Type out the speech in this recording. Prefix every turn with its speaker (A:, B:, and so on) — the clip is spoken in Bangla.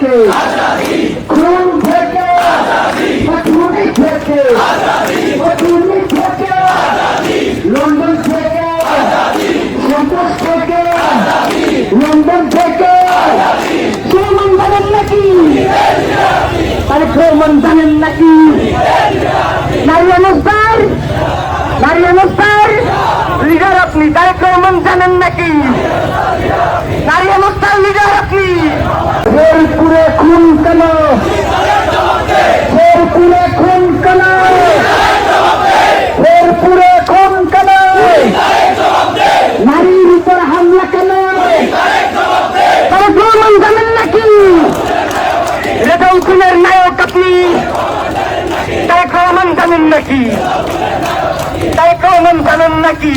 A: থেকে। থেকে। খুনি থেকে। লন্ডন থেকে। লন্ডন থেকে। আরে জানেন নাকি? নারী অনুষ্ঠান নারী আপনি রহমান জানেন নাকি? নাকি? তাই রহমান জানেন নাকি?